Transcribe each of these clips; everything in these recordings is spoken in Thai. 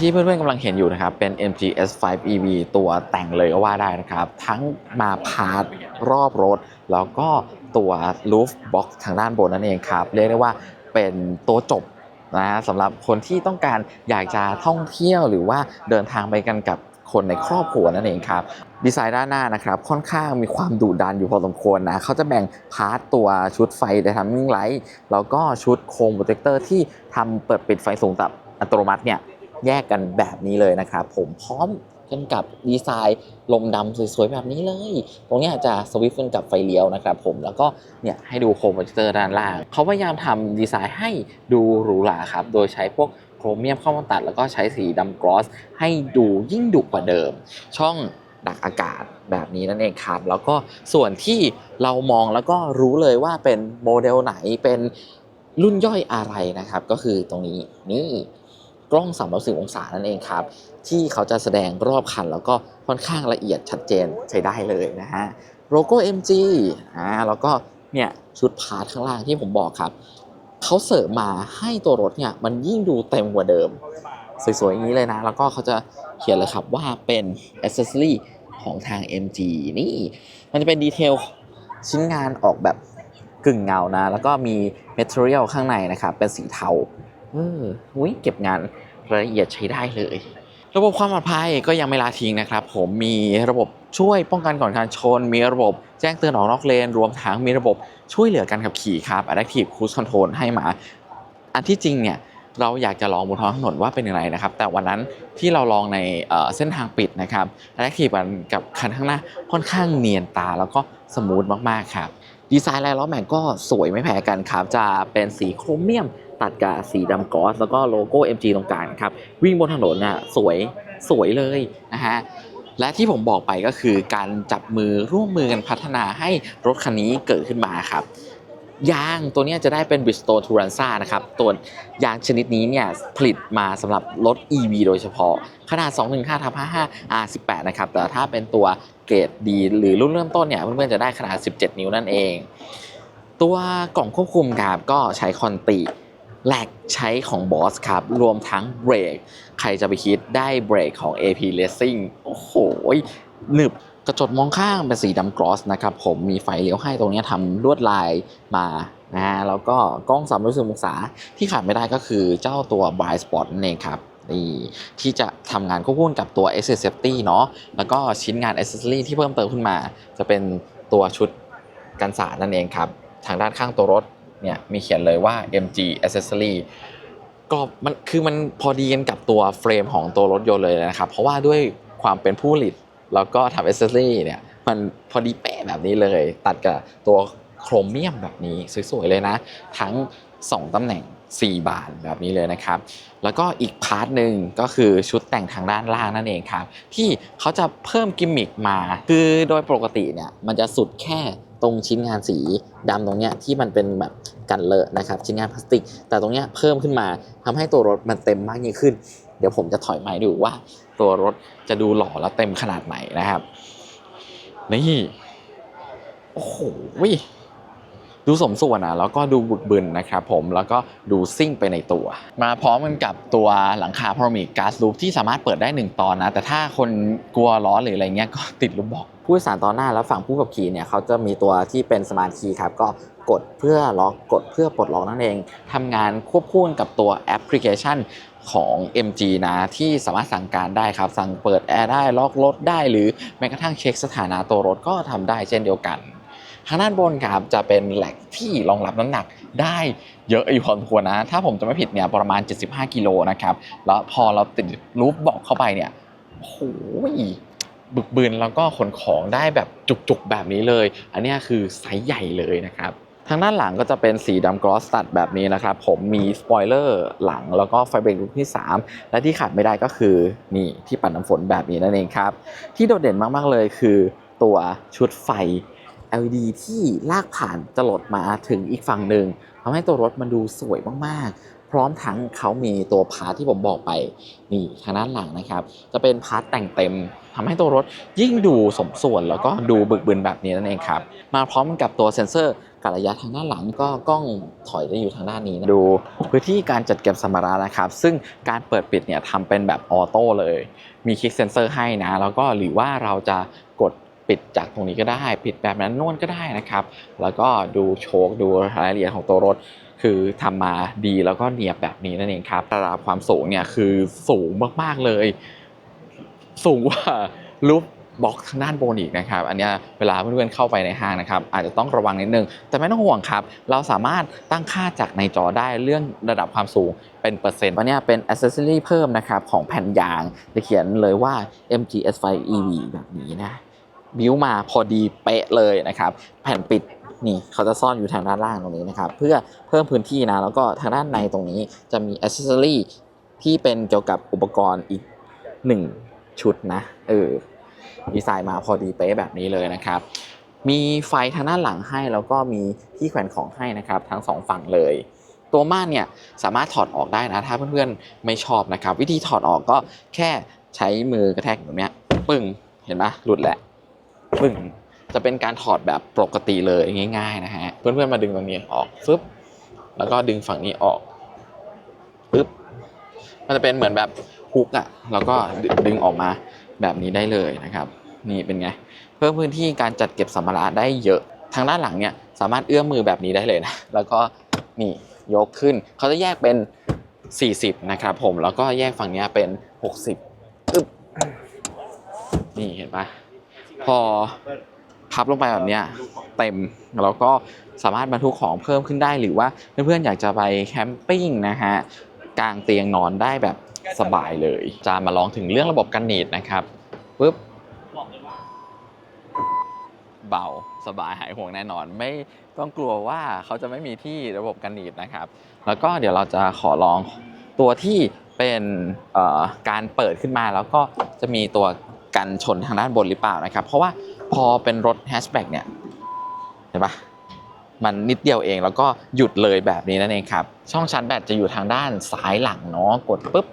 ที่เพื่อนๆกำลังเห็นอยู่นะครับ เป็น MG S5 EV ตัวแต่งเลยก็ว่าได้นะครับ ทั้งมาพาร์ทรอบรถ แล้วก็ตัว roof box ทางด้านบนนั่นเองครับ เรียกได้ว่าเป็นตัวจบนะสำหรับคนที่ต้องการอยากจะท่องเที่ยวหรือว่าเดินทางไปกันกับคนในครอบครัวนั่นเองครับดีไซน์ด้านหน้านะครับค่อนข้างมีความดุดันอยู่พอสมควรนะเขาจะแบ่งพาร์ตตัวชุดไฟไดทัมมิ่งไลท์แล้วก็ชุดโคมโปรเจคเตอร์ที่ทำเปิดปิดไฟสูงตับอัตโนมัติเนี่ย แยกกันแบบนี้เลยนะครับผมพร้อมกันกับดีไซน์ลมดำสวยๆ แบบนี้เลย ตรงนี้จะสวิฟต์กันกับไฟเลี้ยวนะครับผม แล้วก็เนี่ยให้ดูโคมโปรเจคเตอร์ด้านล่าง เขาพยายามทำดีไซน์ให้ดูหรูหราครับ โดยใช้พวกโครเมียมเข้ามาตัด แล้วก็ใช้สีดำกลอส ให้ดูยิ่งดุกว่าเดิม ช่องดักอากาศแบบนี้นั่นเองครับ แล้วก็ส่วนที่เรามองแล้วก็รู้เลยว่าเป็นโมเดลไหนเป็นรุ่นย่อยอะไรนะครับ ก็คือตรงนี้นี่ กล้อง360องศานั่นเองครับ ที่เขาจะแสดงรอบคัน แล้วก็ค่อนข้างละเอียดชัดเจนใช้ได้เลยนะฮะโลโก้ MG อ่าแล้วก็เนี่ยชุดพาร์ทข้างล่างที่ผมบอกครับเขาเสริมมาให้ตัวรถเนี่ยมันยิ่งดูเต็มกว่าเดิม สวยๆอย่างนี้เลยนะ แล้วก็เขาจะเขียนเลยครับว่าเป็น accessory ของทาง MG นี่ มันจะเป็นดีเทลชิ้นงานออกแบบกึ่งเงานะ แล้วก็มี material ข้างในนะครับ เป็นสีเทา อออุ้ยเก็บงานรายละเอียดใช้ได้เลย ระบบความปลอดภัยก็ยังไม่ละทิ้งนะครับ ผมมีระบบช่วยป้องกันก่อนการชน มีระบบแจ้งเตือนออกนอกเลน รวมทั้งมีระบบช่วยเหลือการขับขี่ครับ Adaptive Cruise Control ให้มา อันที่จริงเนี่ยเราอยากจะลองบนท้องถนนว่าเป็นยังไงนะครับ แต่วันนั้นที่เราลองในเเส้นทางปิดนะครับแอคทีฟกันกับคันข้างหน้าค่อนข้างเนียนตาแล้วก็สมูทมากๆครับ ดีไซน์ลายล้อแม็กก็สวยไม่แพ้กันครับ จะเป็นสีโครเมียม ตัดกับสีดำกอสแล้วก็โลโก้ MG ตรงกลางครับ วิ่งบนถนนน่ะสวยสวยเลยนะฮะและที่ผมบอกไปก็คือการจับมือร่วมมือกันพัฒนาให้รถคันนี้เกิดขึ้นมาครับยางตัวนี้จะได้เป็น Bridgestone Turanza นะครับ ตัวยางชนิดนี้เนี่ยผลิตมาสำหรับรถ EV โดยเฉพาะ ขนาด 215ทับ55 R18 นะครับ แต่ถ้าเป็นตัวเกรดดีหรือรุ่นเริ่มต้นเนี่ยเพื่อนๆจะได้ขนาด 17 นิ้วนั่นเอง ตัวกล่องควบคุมครับก็ใช้คอนติ แหลกใช้ของบอสครับ รวมทั้งเบรก ใครจะไปคิดได้เบรกของ AP Racing โอ้โหหนึบกระจกมองข้างเป็นสีดำกรอสนะครับผมมีไฟเลี้ยวให้ตรงนี้ทำลวดลายมานะฮะแล้วก็กล้อง 360 องศาที่ขาดไม่ได้ก็คือเจ้าตัว Blind Spot นั่นเองครับนี่ที่จะทำงานควบคู่กับตัว a s s e s Safety เนาะแล้วก็ชิ้นงาน Accessory ที่เพิ่มเติมขึ้นมา จะเป็นตัวชุดกันสาดนั่นเองครับ ทางด้านข้างตัวรถ เนี่ยมีเขียนเลยว่า MG Accessory ก็มันคือมันพอดีกันกับตัวเฟรมของตัวรถยนต์เลยนะครับ เพราะว่าด้วยความเป็นผู้ผลิตแล้วก็ทำเอเซอรี่เนี่ยมันพอดีเป๊ะแบบนี้เลย ตัดกับตัวโครเมียมแบบนี้สวยๆเลยนะ ทั้ง 2ตำแหน่ง 4 บานแบบนี้เลยนะครับ แล้วก็อีกพาร์ทหนึ่งก็คือชุดแต่งทางด้านล่างนั่นเองครับ ที่เขาจะเพิ่มกิมมิคมา คือโดยปกติเนี่ยมันจะสุดแค่ตรงชิ้นงานสีดำตรงเนี้ยที่มันเป็นแบบ กันเลอะนะครับชิ้นงานพลาสติก แต่ตรงนี้เพิ่มขึ้นมาทำให้ตัวรถมันเต็มมากยิ่งขึ้น เดี๋ยวผมจะถอยไม้ดูว่า ตัวรถจะดูหล่อและเต็มขนาดไหนนะครับ นี่ โอ้โหวิ ดูสมส่วนอะแล้วก็ดูบึกบึนนะครับผมแล้วก็ดูซิ่งไปในตัว มาพร้อมกันกับตัวหลังคาพรมิกก๊าซลูปที่สามารถเปิดได้ 1 ตอนนะ แต่ถ้าคนกลัวร้อนหรืออะไรเงี้ยก็ติดลูกบอกผู้โดยสารตอนหน้าแล้วฝั่งผู้ขับขี่เนี่ยเขาจะมีตัวที่เป็นสมาร์ทคีย์ครับก็กดเพื่อล็อกกดเพื่อปลดล็อกนั่นเองทำงานควบคู่กับตัวแอปพลิเคชันของ MG นะที่สามารถสั่งการได้ครับ สั่งเปิดแอร์ได้ล็อกรถได้หรือแม้กระทั่งเช็คสถานะตัวรถก็ทำได้เช่นเดียวกัน ทางด้านบนครับจะเป็นแหลกที่รองรับน้ำหนักได้เยอะอยู่พอสมควรนะ ถ้าผมจะไม่ผิดเนี่ยประมาณ 75 กิโลนะครับ แล้วพอเราติดรูปบอกเข้าไปเนี่ยโอ้โหบึกบืนแล้วก็ขนของได้แบบจุกๆแบบนี้เลย อันนี้คือไซส์ใหญ่เลยนะครับทางด้านหลังก็จะเป็นสีดำกรอสตัดแบบนี้นะครับ ผมมีสปอยเลอร์หลังแล้วก็ไฟเบรกลูกที่ 3 และที่ขาดไม่ได้ก็คือนี่ที่ปัดน้ำฝนแบบนี้นั่นเองครับ ที่โดดเด่นมากๆเลยคือตัวชุดไฟ LED ที่ลากผ่านจรดมาถึงอีกฝั่งหนึ่งทำให้ตัวรถมันดูสวยมากๆ พร้อมทั้งเขามีตัวพาร์ทที่ผมบอกไปนี่ทางด้านหลังนะครับ จะเป็นพาร์ทแต่งเต็มทำให้ตัวรถยิ่งดูสมส่วนแล้วก็ดูบึกบึนแบบนี้นั่นเองครับ มาพร้อมกับตัวเซ็นเซอร์กัระยะทางด้านหลังก็กล้องถอยจะอยู่ทางด้านนี้นะดูพื้นที่การจัดเก็บสัมภาระนะครับ ซึ่งการเปิดปิดเนี่ยทำเป็นแบบออโต้เลย มีคลิกเซ็นเซอร์ให้นะ แล้วก็หรือว่าเราจะกด ปิดจากตรงนี้ก็ได้ ปิดแบบนั้นนวลก็ได้นะครับ แล้วก็ดูโชคดูรายละเอียดของตัวรถ คือทำมาดีแล้วก็เนียบแบบนี้นั่นเองครับระดับความสูงเนี่ยคือสูงมากๆเลย สูงกว่ารูปบล็อกทางด้านบนอีกนะครับ อันนี้เวลาเพื่อนๆเข้าไปในห้างนะครับ อาจจะต้องระวังนิดนึง แต่ไม่ต้องห่วงครับ เราสามารถตั้งค่าจากในจอได้เรื่องระดับความสูงเป็นเปอร์เซ็นต์วันนี้เป็น accessory เพิ่มนะครับ ของแผ่นยางจะเขียนเลยว่า MGS5 EV แบบนี้นะ บิวมาพอดีเป๊ะเลยนะครับ แผ่นปิดนี่เขาจะซ่อนอยู่ทางด้านล่างตรงนี้นะครับ เพื่อเพิ่มพื้นที่นะแล้วก็ทางด้านในตรงนี้จะมีอ c เซ s ซอรี่ที่เป็นเกี่ยวกับอุปกรณ์อีก 1 ชุดนะเออดีไซน์มาพอดีเป๊ะแบบนี้เลยนะครับ มีไฟทางด้านหลังให้แล้วก็มีที่แขวนของให้นะครับ ทั้งสองฝั่งเลย ตัวม่านเนี่ยสามารถถอดออกได้นะ ถ้าเพื่อนๆไม่ชอบนะครับ วิธีถอดออกก็แค่ใช้มือกระแทกแบบนี้ปึ้งเห็นไหมหลุดแหละ ปึ้งจะเป็นการถอดแบบปกติเลยง่าย ๆ นะฮะ เพื่อนๆมาดึงตรงนี้ออกฟึบแล้วก็ดึงฝั่งนี้ออกปึ๊บมันจะเป็นเหมือนแบบฮุกอะ่ะแล้วก็ดึงออกมาแบบนี้ได้เลยนะครับ นี่เป็นไง เพิ่มพื้นที่การจัดเก็บสัมภาระได้เยอะ ทางด้านหลังเนี่ยสามารถเอื้อมมือแบบนี้ได้เลยนะ แล้วก็นี่ยกขึ้น เขาจะแยกเป็น 40 นะครับผม แล้วก็แยกฝั่งนี้เป็น 60อึ๊บนี่เห็นปะ พอพับลงไปแบบเนี้ยเต็มแล้วก็สามารถบรรทุกของเพิ่มขึ้นได้หรือว่าเพื่อนๆอยากจะไปแคมปิ้งนะฮะกลางเตียงนอนได้แบบสบายเลย จะมาลองถึงเรื่องระบบกันหนีบนะครับปุ๊บเบาสบายหายห่วงแน่นอน ไม่ต้องกลัวว่าเขาจะไม่มีที่ระบบกันหนีบนะครับ แล้วก็เดี๋ยวเราจะขอลองตัวที่เป็นเอ่อการเปิดขึ้นมาแล้วก็จะมีตัว กันชนทางด้านบนหรือเปล่านะครับ เพราะว่าพอเป็นรถแฮชแบ็กเนี่ยเห็นปะมันนิดเดียวเองแล้วก็หยุดเลยแบบนี้นั่นเองครับ ช่องชาร์จแบตจะอยู่ทางด้านซ้ายหลังเนาะกดปุ๊บ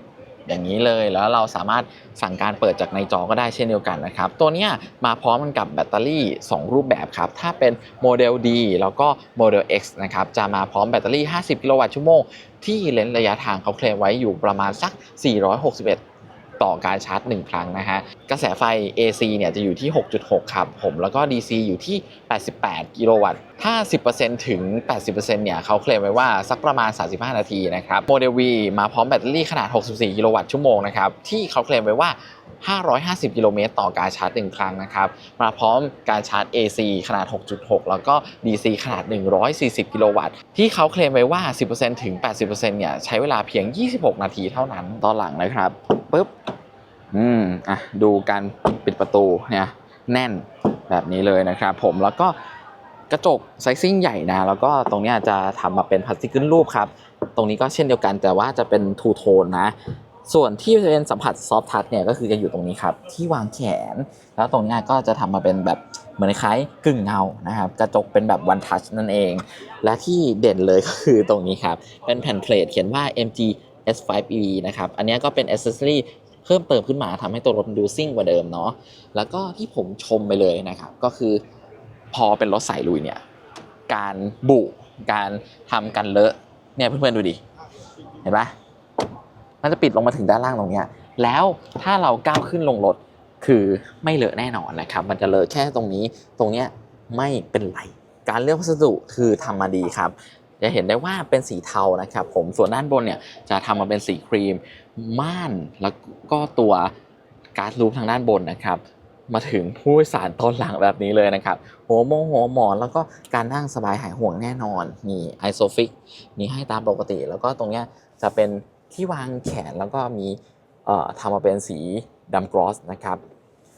อย่างนี้เลยแล้วเราสามารถสั่งการเปิดจากในจอก็ได้เช่นเดียวกันนะครับ ตัวนี้มาพร้อมกันกับแบตเตอรี่ 2 รูปแบบครับ ถ้าเป็นโมเดล D แล้วก็โมเดล X นะครับ จะมาพร้อมแบตเตอรี่ 50 กิโลวัตต์ชั่วโมง ที่เลนส์ระยะทางเขาเคลมไว้อยู่ประมาณสัก 461 ต่อการชาร์จ 1 ครั้งนะฮะ กระแสไฟ AC เนี่ยจะอยู่ที่ 6.6 ครับผม แล้วก็ DC อยู่ที่ 88 กิโลวัตต์ ถ้า 10%ถึง 80%เนี่ยเขาเคลมไว้ว่าสักประมาณ 35 นาทีนะครับ โมเดล V มาพร้อมแบตเตอรี่ขนาด 64 กิโลวัตต์ชั่วโมงนะครับ ที่เขาเคลมไว้ว่า 550 กิโลเมตรต่อการชาร์จ 1 ครั้งนะครับ มาพร้อมการชาร์จ AC ขนาด 6.6 แล้วก็ DC ขนาด 140 กิโลวัตต์ ที่เขาเคลมไว้ว่า 10%ถึง 80%เนี่ยใช้เวลาเพียง 26 นาทีเท่านั้นตอนหลังนะครับปึ๊บอืมอะดูการปิดประตูเนี่ยแน่นแบบนี้เลยนะครับผมแล้วก็กระจกไซซิ่งใหญ่นะ แล้วก็ตรงนี้จะทำมาเป็นพลาสติกขึ้นรูปครับ ตรงนี้ก็เช่นเดียวกันแต่ว่าจะเป็นทูโทนนะ ส่วนที่จะเป็นสัมผัสซอฟทัชเนี่ยก็คือจะอยู่ตรงนี้ครับที่วางแขน แล้วตรงนี้ก็จะทำมาเป็นแบบเหมือนคล้ายกึ่งเงานะครับกระจกเป็นแบบวันทัชนั่นเอง และที่เด่นเลยก็คือตรงนี้ครับ เป็นแผ่นเพลทเขียนว่า MG S5EV นะครับ อันนี้ก็เป็นอ c เซ s ซอรีเพิ่มเติมขึ้นมาทำให้ตัวรถดูซิ่งกว่าเดิมเนาะแล้วก็ที่ผมชมไปเลยนะครับ ก็คือพอเป็นรถสายลุยเนี่ยการบุ การทำกันเลอะเนี่ยเพื่อนๆดูดิเห็นปะ มันจะปิดลงมาถึงด้านล่างตรงเนี้ยแล้วถ้าเราก้าวขึ้นลงรถคือไม่เลอะแน่นอนนะครับ มันจะเลอะแค่ตรงนี้ตรงเนี้ยไม่เป็นไร การเลือกวัสดุคือทำมาดีครับ จะเห็นได้ว่าเป็นสีเทานะครับผมส่วนด้านบนเนี่ยจะทำมาเป็นสีครีม ม่านแล้วก็ตัวการ์ดรูปทางด้านบนนะครับ มาถึงผู้โดยสารตอนหลังแบบนี้เลยนะครับหัวโมงหัวหมอนแล้วก็การนั่งสบายหายห่วงแน่นอนนี่ไอโซฟิกมีให้ตามปกติ แล้วก็ตรงเนี้ยจะเป็น ที่วางแขนแล้วก็มีทำมาเป็นสีดำกรอสนะครับ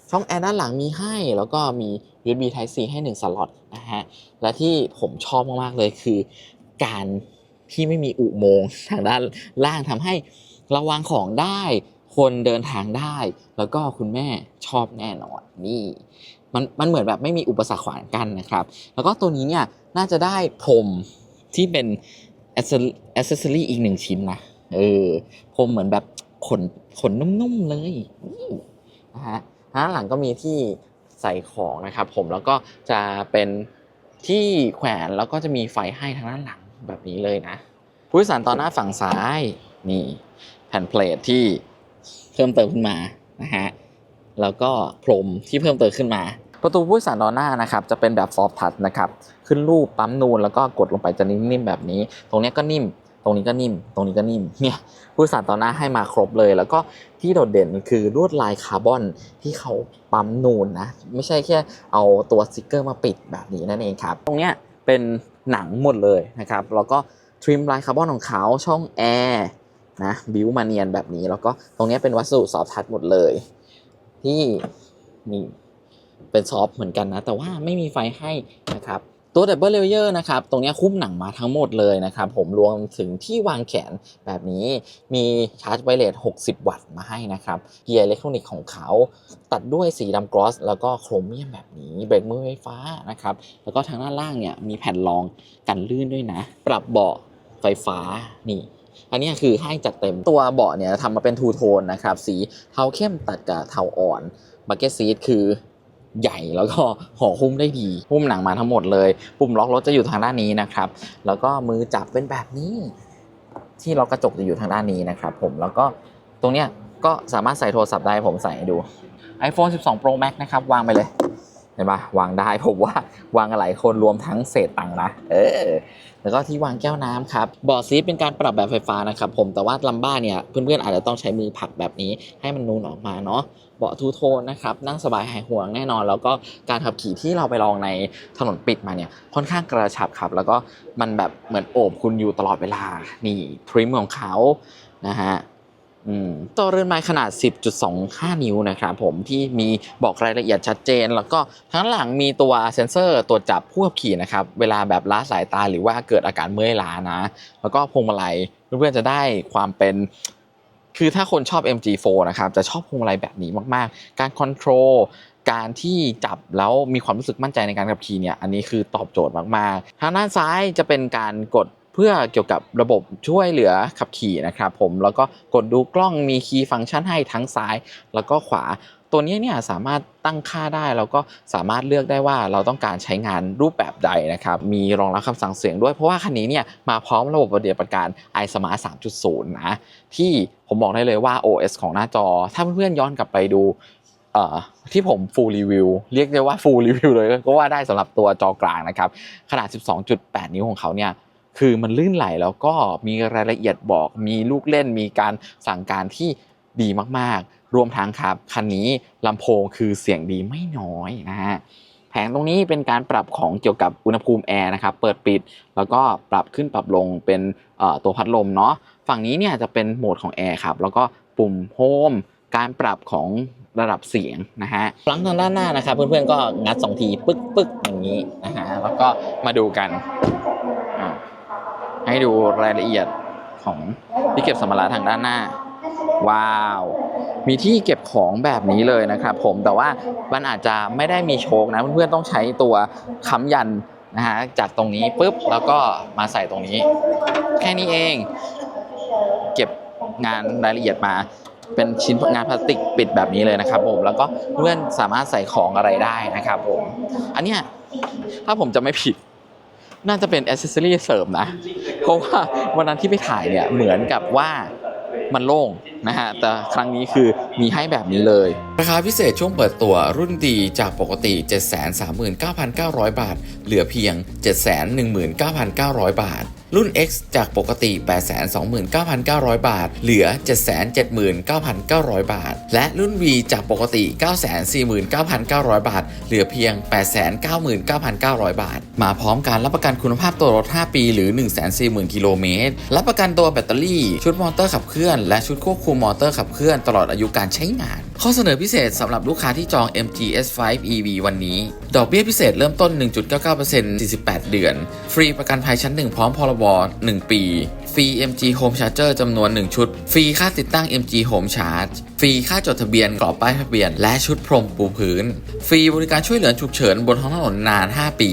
ช่องแอร์ด้านหลังมีให้ แล้วก็มี USB Type C ให้ 1 สล็อตนะฮะ และที่ผมชอบมาก ๆ เลยคือการที่ไม่มีอุโมงค์ทางด้านล่างทำให้ระวางของได้ คนเดินทางได้ แล้วก็คุณแม่ชอบแน่นอนนี่มันมันเหมือนแบบไม่มีอุปสรรคขวางกันนะครับ แล้วก็ตัวนี้เนี่ยน่าจะได้พรมที่เป็นแอสเซสซอรี่อีกหนึ่งชิ้นนะ เออพรมเหมือนแบบขนขนนุ่มๆเลยนะฮะด้านหลังก็มีที่ใส่ของนะครับผมแล้วก็จะเป็นที่แขวนแล้วก็จะมีไฟให้ทางด้านหลังแบบนี้เลยนะ ผู้โดยสารตอนหน้าฝั่งซ้ายนี่แผ่นเพลทที่เพิ่มเติมขึ้นมานะฮะแล้วก็พรมที่เพิ่มเติมขึ้นมา ประตูผู้โดยสารตอนหน้านะครับจะเป็นแบบซอฟทัชนะครับขึ้นรูปปั๊มนูนแล้วก็กดลงไปจะนิ่มๆแบบนี้ ตรงนี้ก็นิ่ม ตรงนี้ก็นิ่ม ตรงนี้ก็นิ่ม เนี่ยผู้โดยสารตอนหน้าให้มาครบเลย แล้วก็ที่โดดเด่นคือลวดลายคาร์บอนที่เขาปั๊มนูนนะ ไม่ใช่แค่เอาตัวสติกเกอร์มาปิดแบบนี้นั่นเองครับ ตรงเนี้ยเป็นหนังหมดเลยนะครับ แล้วก็ทริมลายคาร์บอนของเขาช่องแอร์นะบิวมาเนียนแบบนี้ แล้วก็ตรงเนี้ยเป็นวัสดุซอฟทัชหมดเลย ที่นี่เป็นซอฟเหมือนกันนะ แต่ว่าไม่มีไฟให้นะครับ ตัว Double Layer นะครับ ตรงนี้คุ้มหนังมาทั้งหมดเลยนะครับ ผมรวมถึงที่วางแขนแบบนี้มีชาร์จไวเลส60 วัตต์มาให้นะครับ เกียร์อิเล็กทรอนิกส์ของเขา ตัดด้วยสีดำกรอส แล้วก็โครเมียมแบบนี้ เบรกมือไฟฟ้านะครับ แล้วก็ทางด้านล่างเนี่ยมีแผ่นรองกันลื่นด้วยนะ ปรับเบาะไฟฟ้านี่อันนี้คือให้จัดเต็มตัวเบาะเนี่ยทำมาเป็นทูโทนนะครับ สีเทาเข้มตัดกับเทาอ่อนบักเก็ตซีทคือ ใหญ่แล้วก็ห่อหุ้มได้ดีหุ้มหนังมาทั้งหมดเลย ปุ่มล็อกรถจะอยู่ทางด้านนี้นะครับ แล้วก็มือจับเป็นแบบนี้ ที่ล็อกกระจกจะอยู่ทางด้านนี้นะครับ ผมแล้วก็ตรงเนี้ยก็สามารถใส่โทรศัพท์ได้ผมใส่ดู iPhone 12 Pro Max นะครับ วางไปเลยเห็นปะวางได้ผมว่าวางหลายคนรวมทั้งเศษตังค์นะเออแล้วก็ที่วางแก้วน้ำครับเบาะซีทเป็นการปรับแบบไฟฟ้านะครับผมแต่ว่าลัมบ้าเนี่ยเพื่อนๆอาจจะต้องใช้มือผลักแบบนี้ให้มันนูนออกมาเนาะ เบาะทูโทนนะครับนั่งสบายหายห่วงแน่นอน แล้วก็การขับขี่ที่เราไปลองในถนนปิดมาเนี่ยค่อนข้างกระชับครับ แล้วก็มันแบบเหมือนโอบคุณอยู่ตลอดเวลานี่ทริมของเขานะฮะอืมตัวเรือนไม้ขนาด 10.25 นิ้วนะครับผมที่มีบอกรายละเอียดชัดเจน แล้วก็ทั้งหลังมีตัวเซ็นเซอร์ตรวจจับผู้ขับขี่นะครับเวลาแบบล้าสายตาหรือว่าเกิดอาการเมื่อยล้านะ แล้วก็พวงมาลัยเพื่อนๆจะได้ความเป็น คือถ้าคนชอบ MG4 นะครับจะชอบพวงมาลัยแบบนี้มากๆ การคอนโทรลการที่จับแล้วมีความรู้สึกมั่นใจในการขับขี่เนี่ยอันนี้คือตอบโจทย์มากๆ ทางด้านซ้ายจะเป็นการกดเพื่อเกี่ยวกับระบบช่วยเหลือขับขี่นะครับผมแล้วก็กดดูกล้องมีคีย์ฟังก์ชันให้ทั้งซ้าย แล้วก็ขวา ตัวนี้เนี่ยสามารถตั้งค่าได้แล้วก็สามารถเลือกได้ว่าเราต้องการใช้งานรูปแบบใดนะครับมีรองรับคำสั่งเสียงด้วยเพราะว่าคันนี้เนี่ยมาพร้อมระบบปฏิบัติการ iSmart 3.0 นะที่ผมบอกได้เลยว่า OS ของหน้าจอ ถ้าเพื่อนๆย้อนกลับไปดูที่ผม full review เรียกได้ว่า full review เลยก็ว่าได้สำหรับตัวจอกลางนะครับขนาด 12.8 นิ้วของเขาเนี่ยคือมันลื่นไหลแล้วก็มีรายละเอียดบอก มีลูกเล่นมีการสั่งการที่ดีมากๆ รวมทั้งครับคันนี้ลำโพงคือเสียงดีไม่น้อยนะฮะแผงตรงนี้เป็นการปรับของเกี่ยวกับอุณหภูมิแอร์นะครับเปิดปิด แล้วก็ปรับขึ้นปรับลงเป็นตัวพัดลมเนาะฝั่งนี้เนี่ยจะเป็นโหมดของแอร์ครับแล้วก็ปุ่มโฮมการปรับของระดับเสียงนะฮะหลังทางด้านหน้านะครับ เพื่อนๆก็งัดสองทีปึ๊กปึ๊กอย่างนี้นะฮะแล้วก็มาดูกัน ให้ดูรายละเอียดของที่เก็บสัมภาระทางด้านหน้า ว้าว มีที่เก็บของแบบนี้เลยนะครับผมแต่ว่ามันอาจจะไม่ได้มีโชคนะเพื่อนๆต้องใช้ตัวค้ำยันนะฮะจากตรงนี้ปุ๊บแล้วก็มาใส่ตรงนี้ แค่นี้เอง เก็บงานรายละเอียดมา เป็นชิ้นงานพลาสติกปิดแบบนี้เลยนะครับผมแล้วก็เพื่อนสามารถใส่ของอะไรได้นะครับผมอันเนี้ยถ้าผมจะไม่ผิดน่าจะเป็นอ c เซสซอรีเสริมนะ เพราะว่าวันนั้นที่ไปถ่ายเนี่ยเหมือนกับว่า มันโล่งนะฮะ แต่ครั้งนี้คือมีให้แบบนี้เลย ราคาพิเศษช่วงเปิดตัวรุ่นดีจากปกติ 739,900 บาท เหลือเพียง 719,900 บาทรุ่น X จากปกติ 829,900 บาท เหลือ 779,900 บาท และรุ่น V จากปกติ 949,900 บาท เหลือเพียง 899,900 บาท มาพร้อมการรับประกันคุณภาพตัวรถ 5 ปี หรือ 140,000 กิโลเมตร รับประกันตัวแบตเตอรี่ ชุดมอเตอร์ขับเคลื่อน และชุดควบคุมมอเตอร์ขับเคลื่อนตลอดอายุการใช้งานข้อเสนอพิเศษสำหรับลูกค้าที่จอง MG S5 EV วันนี้ ดอกเบี้ยพิเศษเริ่มต้น 1.99% 48 เดือน ฟรีประกันภัยชั้น 1 พร้อมพรบ 1 ปี ฟรี MG Home Charger จำนวน 1 ชุด ฟรีค่าติดตั้ง MG Home Charge ฟรีค่าจดทะเบียนกรอบป้ายทะเบียน และชุดพรมปูพื้น ฟรีบริการช่วยเหลือฉุกเฉินบนท้องถนนนาน 5 ปี